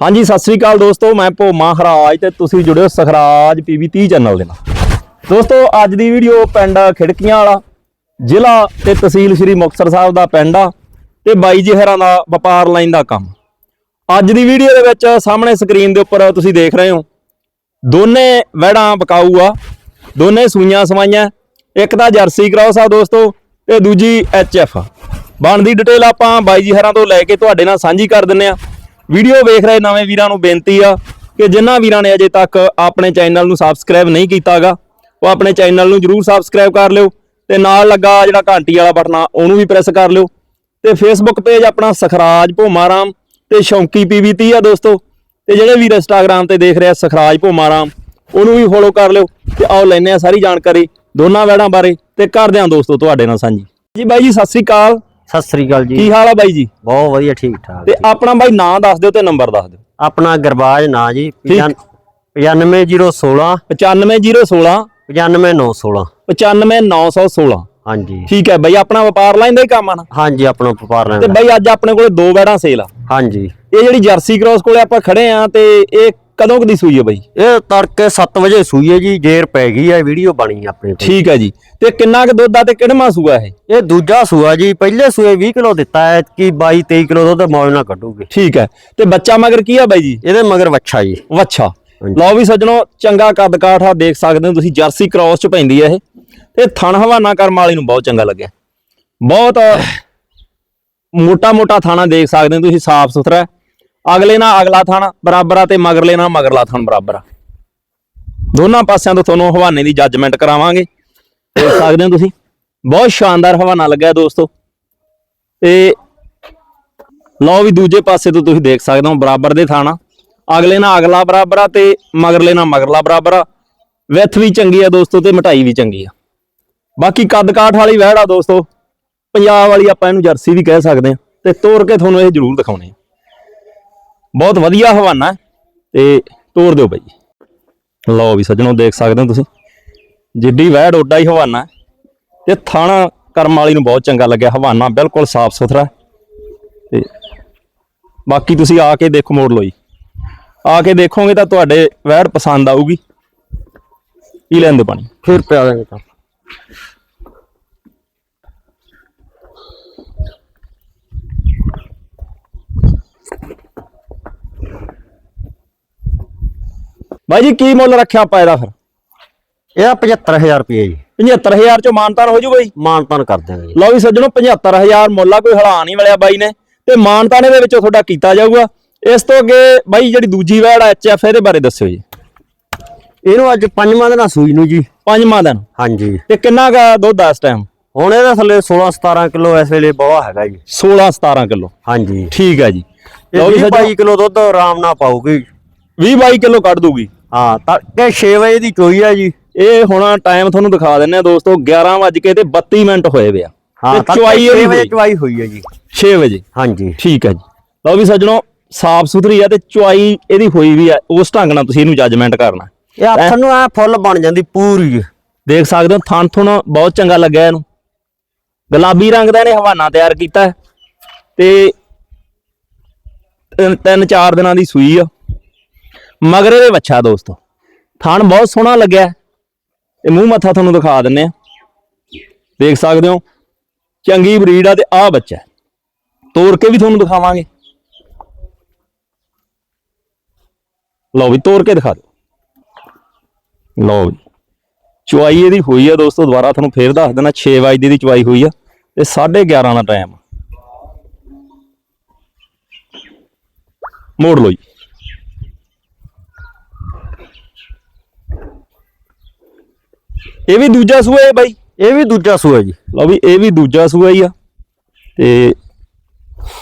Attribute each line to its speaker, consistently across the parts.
Speaker 1: ਹਾਂਜੀ, ਸਤਿ ਸ੍ਰੀ ਅਕਾਲ ਦੋਸਤੋ, ਮੈਂ ਭੋਮਾ ਹਰਾਜ ਤੇ ਤੁਸੀਂ ਜੁੜਿਓ ਸਖਰਾਜ ਪੀਵੀ 30 ਚੈਨਲ ਦੇ ਨਾਲ। ਦੋਸਤੋ, ਅੱਜ ਦੀ ਵੀਡੀਓ ਪਿੰਡ ਖਿੜਕੀਆਂ ਵਾਲਾ, ਜ਼ਿਲ੍ਹਾ ਤੇ ਤਹਿਸੀਲ ਸ੍ਰੀ ਮੁਕਤਸਰ ਸਾਹਿਬ ਦਾ ਪਿੰਡ ਆ ਤੇ ਬਾਈ ਜਿਹਰਾਂ ਦਾ ਵਪਾਰ ਲਾਈਨ ਦਾ ਕੰਮ। ਅੱਜ ਦੀ ਵੀਡੀਓ ਦੇ ਵਿੱਚ ਸਾਹਮਣੇ ਸਕਰੀਨ ਦੇ ਉੱਪਰ ਤੁਸੀਂ ਦੇਖ ਰਹੇ ਹੋ, ਦੋਨੇ ਵਹਿੜਾਂ ਬਕਾਊ ਆ, ਦੋਨੇ ਸੂਈਆਂ ਸਵਾਈਆਂ, ਇੱਕ ਤਾਂ ਜਰਸੀ ਕ੍ਰਾਸ ਆ ਦੋਸਤੋ ਤੇ ਦੂਜੀ ਐਚਐਫ ਆ। ਬਣਦੀ ਡਿਟੇਲ ਆਪਾਂ ਬਾਈ ਜੀ ਹਰਾਂ ਤੋਂ ਲੈ ਕੇ ਤੁਹਾਡੇ ਨਾਲ ਸਾਂਝੀ ਕਰ ਦਿੰਨੇ ਆ। ਵੀਡੀਓ ਵੇਖ ਰਹੇ ਨਵੇਂ ਵੀਰਾਂ ਨੂੰ ਬੇਨਤੀ ਆ ਕਿ ਜਿਨ੍ਹਾਂ ਵੀਰਾਂ ਨੇ ਅਜੇ ਤੱਕ ਆਪਣੇ ਚੈਨਲ ਨੂੰ ਸਬਸਕ੍ਰਾਈਬ ਨਹੀਂ ਕੀਤਾਗਾ, ਉਹ ਆਪਣੇ ਚੈਨਲ ਨੂੰ ਜਰੂਰ ਸਬਸਕ੍ਰਾਈਬ ਕਰ ਲਿਓ ਤੇ ਨਾਲ ਲੱਗਾ ਜਿਹੜਾ ਘੰਟੀ ਵਾਲਾ ਬਟਨ ਆ, ਉਹਨੂੰ ਵੀ ਪ੍ਰੈਸ ਕਰ ਲਿਓ। ਤੇ ਫੇਸਬੁੱਕ ਪੇਜ ਆਪਣਾ ਸਖਰਾਜ ਭੋਮਾਰਾਮ ਤੇ ਸ਼ੌਂਕੀ ਪੀਵੀ 30 ਆ ਦੋਸਤੋ। ਤੇ ਜਿਹੜੇ ਵੀਰ ਇੰਸਟਾਗ੍ਰam ਤੇ ਦੇਖ ਰਿਹਾ ਆ ਸਖਰਾਜ ਭੋਮਾਰਾਮ, ਉਹਨੂੰ ਵੀ ਫੋਲੋ ਕਰ ਲਿਓ ਤੇ ਆਓ ਲੈਨੇ ਆ ਸਾਰੀ ਜਾਣਕਾਰੀ ਦੋਨਾਂ ਵੈੜਾਂ ਬਾਰੇ ਤੇ ਕਰਦੇ ਆ ਦੋਸਤੋ ਤੁਹਾਡੇ ਨਾਲ ਸਾਂਝੀ। ਜੀ ਬਾਈ ਜੀ, ਸਤਿ ਸ੍ਰੀ ਅਕਾਲ।
Speaker 2: ਸਤਿ ਸ੍ਰੀ ਅਕਾਲ ਜੀ।
Speaker 1: ਕੀ ਹਾਲ ਆ ਬਾਈ ਜੀ?
Speaker 2: ਬਹੁਤ ਵਧੀਆ ਠੀਕ ਠਾਕ
Speaker 1: ਤੇ ਆਪਣਾ ਬਾਈ ਨਾਂ ਦੱਸ ਦਿਓ ਤੇ ਨੰਬਰ ਦੱਸ ਦਿਓ।
Speaker 2: ਆਪਣਾ ਗਰਬਾਜ ਨਾਂ ਜੀ
Speaker 1: ਠੀਕ।
Speaker 2: 95016
Speaker 1: 95016
Speaker 2: 95916
Speaker 1: 95916
Speaker 2: ਹਾਂਜੀ।
Speaker 1: ਠੀਕ ਹੈ ਬਾਈ ਆਪਣਾ ਵਪਾਰ ਲਾਈਨ ਦਾ ਹੀ ਕੰਮ ਆ ਨਾ?
Speaker 2: ਹਾਂਜੀ ਆਪਣਾ ਵਪਾਰ
Speaker 1: ਤੇ
Speaker 2: ਲੈਣਾ
Speaker 1: ਬਾਈ ਅੱਜ ਆਪਣੇ ਕੋਲੇ ਦੋ ਵੈੜਾਂ ਸੇਲ ਆ।
Speaker 2: ਹਾਂਜੀ।
Speaker 1: ਇਹ ਜਿਹੜੀ ਜਰਸੀ ਕ੍ਰਾਸ ਕੋਲੇ ਆਪਾਂ ਖੜੇ ਆ ਤੇ ਇਹ ਕਦੋਂ ਕਦੀ ਸੂਈ ਹੈ ਬਾਈ?
Speaker 2: ਇਹ ਤੜਕੇ 7 ਵਜੇ ਸੂਈ ਹੈ ਜੀ ਜੇਰ ਪੈ ਗਈ ਹੈ ਵੀਡੀਓ ਬਣੀ ਆਪਣੀ ਕੋਲ।
Speaker 1: ਠੀਕ ਹੈ ਜੀ। ਤੇ ਕਿੰਨਾ ਕੁ ਦੁੱਧ ਆ ਤੇ ਕਿਹੜਾ ਸੂਆ ਇਹ?
Speaker 2: ਇਹ ਦੂਜਾ ਸੂਆ ਜੀ ਪਹਿਲੇ ਸੂਏ 20 ਕਿਲੋ ਦਿੱਤਾ ਹੈ ਕਿ 22 23 ਕਿਲੋ ਦੁੱਧ ਮੌਜ ਨਾਲ ਕੱਢੂਗੇ।
Speaker 1: ਠੀਕ ਹੈ। ਤੇ ਬੱਚਾ ਮਗਰ ਕੀ ਆ ਬਾਈ ਜੀ?
Speaker 2: ਇਹਦੇ ਮਗਰ ਵੱਛਾ ਜੀ।
Speaker 1: ਵੱਛਾ। ਲਓ ਵੀ ਸੱਜਣੋ ਚੰਗਾ ਕੱਦ ਕਾਠ ਆ ਦੇਖ ਸਕਦੇ ਹੋ ਤੁਸੀਂ ਜਰਸੀ ਕ੍ਰਾਸ ਚ ਪੈਂਦੀ ਹੈ ਇਹ। ਤੇ ਥਣ ਹਵਾਨਾ ਕਰਮ ਵਾਲੀ ਨੂੰ ਬਹੁਤ ਚੰਗਾ ਲੱਗਿਆ। ਬਹੁਤ ਮੋਟਾ ਮੋਟਾ ਥਾਣਾ ਦੇਖ ਸਕਦੇ ਹੋ ਤੁਸੀਂ ਸਾਫ਼ ਸੁਥਰਾ। ਅਗਲੇ ਨਾਲ ਅਗਲਾ ਥਣ ਬਰਾਬਰ ਆ ਤੇ ਮਗਰਲੇ ਨਾਲ ਮਗਰਲਾ ਥਣ ਬਰਾਬਰ ਆ। ਦੋਨਾਂ ਪਾਸਿਆਂ ਤੋਂ ਤੁਹਾਨੂੰ ਹਵਾਨੇ ਦੀ ਜੱਜਮੈਂਟ ਕਰਾਵਾਂਗੇ। ਦੇਖ ਸਕਦੇ ਹੋ ਤੁਸੀਂ। ਬਹੁਤ ਸ਼ਾਨਦਾਰ ਹਵਾਨਾ ਲੱਗਿਆ ਦੋਸਤੋ। ਤੇ ਲਓ ਵੀ ਦੂਜੇ ਪਾਸੇ ਤੋਂ ਤੁਸੀਂ ਦੇਖ ਸਕਦੇ ਹੋ ਬਰਾਬਰ ਦੇ ਥਾਣਾ ਅਗਲੇ ਨਾਲ ਅਗਲਾ ਬਰਾਬਰ ਆ ਤੇ ਮਗਰਲੇ ਨਾਲ ਮਗਰਲਾ ਬਰਾਬਰ ਆ। ਵਿੱਥ ਵੀ ਚੰਗੀ ਆ ਦੋਸਤੋ ਤੇ ਮਟਾਈ ਵੀ ਚੰਗੀ ਆ। ਬਾਕੀ ਕੱਦ ਕਾਠ ਵਾਲੀ ਵਹਿੜ ਆ ਦੋਸਤੋ। ਪੰਜਾਬ ਵਾਲੀ ਆਪਾਂ ਇਹਨੂੰ ਜਰਸੀ ਵੀ ਕਹਿ ਸਕਦੇ ਆ ਤੇ ਤੋੜ ਕੇ ਤੁਹਾਨੂੰ ਇਹ ਜ਼ਰੂਰ ਦਿਖਾਉਣੇ ਆ। ਬਹੁਤ ਵਧੀਆ ਹਵਾਨਾ ਹੈ ਤੇ ਤੋੜ ਦਿਓ ਬਾਈ। ਲਓ ਵੀ ਸੱਜਣੋ, ਦੇਖ ਸਕਦੇ ਹੋ ਤੁਸੀਂ। ਜਿੱਡੀ ਵਹਿ ਡੋਡਾ ਹੀ ਹਵਾਨਾ ਹੈ ਤੇ ਥਾਣਾ ਕਰਮ ਵਾਲੀ ਨੂੰ ਬਹੁਤ ਚੰਗਾ ਲੱਗਿਆ ਹਵਾਨਾ, ਬਿਲਕੁਲ ਸਾਫ਼ ਸੁਥਰਾ ਹੈ। ਤੇ ਬਾਕੀ ਤੁਸੀਂ ਆ ਕੇ ਦੇਖੋ ਮੋੜ ਲਓ ਜੀ। ਆ ਕੇ ਦੇਖੋਗੇ ਤਾਂ ਤੁਹਾਡੇ ਵਹਿੜ ਪਸੰਦ ਆਊਗੀ। ਪੀ ਲੈਂਦੇ ਪਾਣੀ?
Speaker 2: ਫਿਰ ਪਿਆ ਦਾਂਗੇ ਤਾਂ।
Speaker 1: ਬਾਈ ਜੀ ਕੀ ਮੁੱਲ ਰੱਖਿਆ ਆਪਾਂ ਇਹਦਾ ਫਿਰ?
Speaker 2: ਇਹ 75000 ਰੁਪਏ ਜੀ।
Speaker 1: 75000 ਚੋਂ ਮਾਨਤਾਨ ਹੋ ਜੂਗਾ ਜੀ
Speaker 2: ਮਾਨਤਾਨ ਕਰ ਦਿਆਂਗੇ ਜੀ।
Speaker 1: ਲਓ ਵੀ ਸੱਜਣੋ 75000 ਮੁੱਲ ਆ ਕੋਈ ਹਲਾ ਨਹੀਂ ਵਾਲਿਆ ਬਾਈ ਨੇ। ਤੇ ਮਾਨਤਾਨ ਇਹਦੇ ਵਿੱਚੋਂ ਤੁਹਾਡਾ ਕੀਤਾ ਜਾਊਗਾ। ਇਸ ਤੋਂ ਅੱਗੇ ਬਾਈ ਜਿਹੜੀ ਦੂਜੀ ਵੈੜ ਐਚਐਫ ਇਹਦੇ ਬਾਰੇ ਦੱਸਿਓ ਜੀ।
Speaker 2: ਇਹਨੂੰ ਅੱਜ ਪੰਜਵਾਂ ਦਿਨ ਆ ਸੂਈ ਨੂੰ ਜੀ।
Speaker 1: ਪੰਜਵਾਂ ਦਿਨ।
Speaker 2: ਹਾਂਜੀ।
Speaker 1: ਤੇ ਕਿੰਨਾ ਕੁ ਦੁੱਧ ਆ ਇਸ ਟਾਈਮ
Speaker 2: ਹੁਣ ਇਹਦਾ ਥੱਲੇ 16 17 ਕਿਲੋ ਇਸ ਵੇਲੇ ਬਹੁਤ ਹੈਗਾ ਜੀ।
Speaker 1: 16 17 ਕਿਲੋ।
Speaker 2: ਹਾਂਜੀ।
Speaker 1: ਠੀਕ ਹੈ ਜੀ।
Speaker 2: ਇਹ
Speaker 1: ਲਓ ਵੀ
Speaker 2: 20
Speaker 1: ਸੱਜਣੋ।
Speaker 2: 22 ਕਿਲੋ ਦੁੱਧ ਆਰਾਮ ਨਾਲ ਪਾਊਗੀ।
Speaker 1: 20 22 ਕਿਲੋ ਕੱਢ ਦੂਗੀ।
Speaker 2: ਹਾਂ ਤੜਕੇ 6 ਵਜੇ ਦੀ ਚੋਈ ਆ ਜੀ।
Speaker 1: ਇਹ ਹੁਣ ਟਾਈਮ ਤੁਹਾਨੂੰ ਦਿਖਾ ਦਿੰਨੇ ਆ ਦੋਸਤੋ 11 ਵੱਜ ਕੇ ਤੇ 32 ਮਿੰਟ ਹੋਏ ਵੇ ਆ।
Speaker 2: ਹਾਂ ਛੇ
Speaker 1: ਇਹਦੀ
Speaker 2: ਵਜੇ। ਚੁਆਈ ਹੋਈ ਹੈ ਜੀ।
Speaker 1: 6 ਵਜੇ।
Speaker 2: ਹਾਂਜੀ।
Speaker 1: ਠੀਕ ਹੈ ਜੀ। ਲਓ ਵੀ ਸੱਜਣੋ ਸਾਫ਼ ਸੁਥਰੀ ਆ ਤੇ ਚੁਆਈ ਇਹਦੀ ਹੋਈ ਵੀ ਆ ਉਸ ਢੰਗ ਨਾਲ ਤੁਸੀਂ ਇਹਨੂੰ ਜੱਜਮੈਂਟ ਕਰਨਾ।
Speaker 2: ਇਹ ਹੱਥ ਨੂੰ ਆ ਫੁੱਲ ਬਣ ਜਾਂਦੀ ਪੂਰੀ।
Speaker 1: ਦੇਖ ਸਕਦੇ ਹੋ ਥਣ ਥੁਣ ਬਹੁਤ ਚੰਗਾ ਲੱਗਿਆ ਇਹਨੂੰ। ਗੁਲਾਬੀ ਰੰਗ ਦਾ ਇਹਨੇ ਹਵਾਨਾ ਤਿਆਰ ਕੀਤਾ। ਤੇ ਤਿੰਨ ਚਾਰ ਦਿਨਾਂ ਦੀ ਸੂਈ ਆ। ਮਗਰੇ ਦੇ ਵੱਛਾ ਦੋਸਤੋ। ਥਣ ਬਹੁਤ ਸੋਹਣਾ ਲੱਗਿਆ। ਇਹ ਮੂੰਹ ਮੱਥਾ ਤੁਹਾਨੂੰ ਦਿਖਾ ਦਿੰਨੇ ਆ। ਦੇਖ ਸਕਦੇ ਹੋ, ਚੰਗੀ ਬਰੀਡ ਆ ਤੇ ਆ ਬੱਚਾ ਹੈ। ਤੋੜ ਕੇ ਵੀ ਤੁਹਾਨੂੰ ਦਿਖਾਵਾਂਗੇ। ਲਓ ਵੀ ਤੋੜ ਕੇ ਦਿਖਾ ਦਿਓ। ਲਓ ਵੀ, ਚੁਆਈ ਇਹਦੀ ਹੋਈ ਆ ਦੋਸਤੋ, ਦੁਬਾਰਾ ਤੁਹਾਨੂੰ ਫੇਰ ਦੱਸ ਦਿੰਦਾ 6 ਵਜੇ ਦੀ ਚੁਆਈ ਹੋਈ ਆ ਤੇ 11:30 ਦਾ ਟਾਈਮ ਮੋੜ ਲਓ ਜੀ। ਇਹ ਵੀ ਦੂਜਾ ਸੂਆ ਹੈ ਬਾਈ।
Speaker 2: ਇਹ ਵੀ ਦੂਜਾ ਸੂਆ ਜੀ।
Speaker 1: ਲਓ ਵੀ ਇਹ ਵੀ ਦੂਜਾ ਸੂਆ ਹੀ ਆ। ਤੇ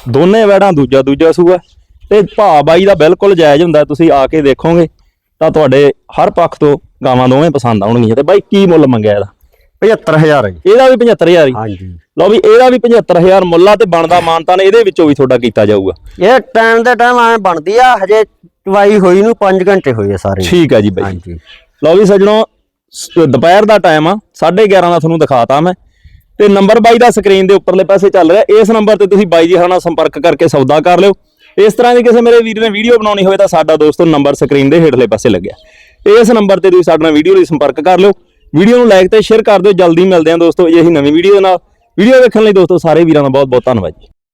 Speaker 1: ਦੋਨੇ ਵੈੜਾਂ ਦੂਜਾ ਦੂਜਾ ਸੂਆ। ਤੇ ਭਾ ਬਾਈ ਦਾ ਬਿਲਕੁਲ ਜਾਇਜ਼ ਹੁੰਦਾ ਤੁਸੀਂ ਆ ਕੇ ਦੇਖੋਗੇ ਤਾਂ ਤੁਹਾਡੇ ਹਰ ਪੱਖ ਤੋਂ ਗਾਵਾਂ ਦੋਵੇਂ ਪਸੰਦ ਆਉਣਗੀਆਂ। ਤੇ ਬਾਈ ਕੀ ਮੁੱਲ ਮੰਗਿਆ ਇਹਦਾ?
Speaker 2: 75000 ਹੈ ਜੀ।
Speaker 1: ਇਹਦਾ ਵੀ 75000 ਹੀ।
Speaker 2: ਹਾਂਜੀ।
Speaker 1: ਲਓ ਵੀ ਇਹਦਾ ਵੀ 75000 ਮੁੱਲਾ ਤੇ ਬਣਦਾ ਮਾਨਤਾ ਨੇ ਇਹਦੇ ਵਿੱਚੋਂ ਵੀ ਤੁਹਾਡਾ ਕੀਤਾ ਜਾਊਗਾ।
Speaker 2: ਇਹ ਟਾਈਮ ਦੇ ਟਾਈਮ ਐ ਬਣਦੀ ਆ ਹਜੇ ਚੁਆਈ ਹੋਈ ਨੂੰ 5 ਘੰਟੇ ਹੋਏ ਆ ਸਾਰੇ।
Speaker 1: ਠੀਕ ਹੈ ਜੀ ਬਾਈ।
Speaker 2: ਹਾਂਜੀ।
Speaker 1: ਲਓ ਵੀ ਸੱਜਣੋ ਦੁਪਹਿਰ ਦਾ ਟਾਈਮ ਆ 11:30 ਦਾ ਤੁਹਾਨੂੰ ਦਿਖਾਤਾ ਮੈਂ। ਤੇ ਨੰਬਰ ਬਾਈ ਦਾ ਸਕਰੀਨ ਦੇ ਉੱਪਰਲੇ ਪਾਸੇ ਚੱਲ ਰਿਹਾ। ਇਸ ਨੰਬਰ ਤੇ ਤੁਸੀਂ ਬਾਈ ਜੀ ਨਾਲ ਸੰਪਰਕ ਕਰਕੇ ਸੌਦਾ ਕਰ ਲਿਓ। ਇਸ ਤਰ੍ਹਾਂ ਦੀ ਕਿਸੇ ਮੇਰੇ ਵੀਰ ਨੇ ਵੀਡੀਓ ਬਣਾਉਣੀ ਹੋਵੇ ਤਾਂ ਸਾਡਾ ਦੋਸਤੋ ਨੰਬਰ ਸਕਰੀਨ ਦੇ ਹੇਠਲੇ ਪਾਸੇ ਲੱਗਿਆ। ਇਸ ਨੰਬਰ ਤੇ ਤੁਸੀਂ ਸਾਡੇ ਨਾਲ ਵੀਡੀਓ ਲਈ ਸੰਪਰਕ ਕਰ ਲਿਓ। ਵੀਡੀਓ ਨੂੰ ਲਾਈਕ ਤੇ ਸ਼ੇਅਰ ਕਰ ਦਿਓ। ਜਲਦੀ ਮਿਲਦੇ ਹਾਂ ਦੋਸਤੋ ਅਜਿਹੀ ਨਵੀਂ ਵੀਡੀਓ ਨਾਲ। ਵੀਡੀਓ ਵੇਖਣ ਲਈ ਦੋਸਤੋ ਸਾਰੇ ਵੀਰਾਂ ਦਾ ਬਹੁਤ ਬਹੁਤ ਧੰਨਵਾਦ ਜੀ।